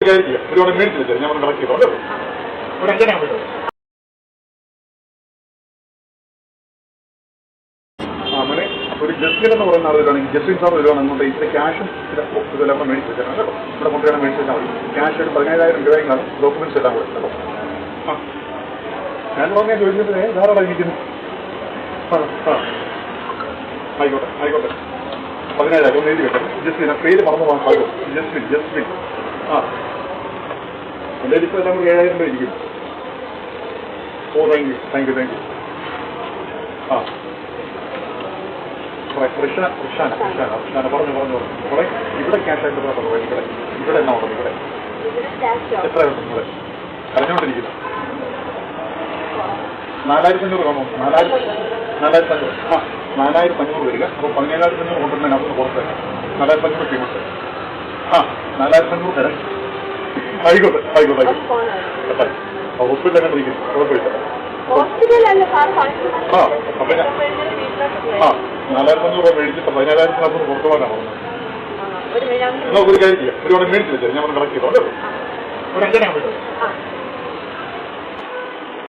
കാര്യം ഒരു ജസ്റ്റിൻ എന്ന് പറയുന്ന ആളുകളാണെങ്കിൽ ജസ്റ്റിൻ സാർ വരുവാണെന്നുണ്ട് ഇതിന്റെ ക്യാഷും ഇതെല്ലാം കൂടെ മേടിച്ച് വെച്ചാൽ കേട്ടോ ഇവിടെ കൊണ്ടുവരാൻ മേടിച്ച് വെച്ചാൽ മതി ക്യാഷ് ഒരു പതിനായിരം രൂപയെങ്കിലും ഡോക്യുമെന്റ്സ് എല്ലാം കൂടെ കേട്ടോ ആ ഞാൻ പറഞ്ഞാൽ ചോദിച്ചത് ധാരാളം ഇരിക്കുന്നു ആയിക്കോട്ടെ ആയിക്കോട്ടെ പതിനായിരം ഒന്ന് എഴുതി വെക്കാം ജസ്റ്റിൻ പേര് മറന്നു പോകാൻ സാധിക്കും ജസ്റ്റിൻ ജസ്റ്റിൻ ആ എന്റെ ഇപ്പോൾ കൂടി ഏഴായിരം രൂപ ഇരിക്കും. ഓ thank you thank you thank you ആ. കൃഷ്ണ കൃഷ്ണ കൃഷ്ണ കൃഷ്ണ പറഞ്ഞു പറഞ്ഞു. ഇവിടെ ഇവിടെ ക്യാഷ് ആയിട്ട് പറഞ്ഞു ഇവിടെ ഇവിടെ എന്നാ ഉള്ളത് ഇവിടെ. എത്ര ഇവിടെ അറിഞ്ഞുകൊണ്ടിരിക്കുന്നു നാലായിരത്തി അഞ്ഞൂറ് കാണോ നാലായിരത്തി നാലായിരത്തി അഞ്ഞൂറ് ആ നാലായിരത്തി അഞ്ഞൂറ് വരിക അപ്പോൾ പതിനേഴായിരത്തി അഞ്ഞൂറ് കൊണ്ടുവരുന്നതിന് അതൊന്ന് പുറത്ത്. നാലായിരത്തി അഞ്ഞൂറ് ആ നാലായിരത്തി അഞ്ഞൂറ് തരാം. ആയിക്കോട്ടെ ആയിക്കോട്ടെ ആയിക്കോട്ടെ. ഹോസ്പിറ്റലിൽ അങ്ങനെ ഇരിക്കും കുഴപ്പമില്ല ആ അപ്പൊ ഞാൻ ആ നാലായിരത്തി അഞ്ഞൂറ് രൂപ മേടിച്ചിട്ട് പതിനേഴായിരത്തിനകത്ത് പുറത്തു പോകാനാണ്? ഒരു കാര്യം ചെയ്യാം. ഒരു മണി മേടിച്ച് ഞാൻ കളക്ട് ചെയ്തോ അല്ലേ ഒരു അഞ്ചനാ വിട്ടു ആ.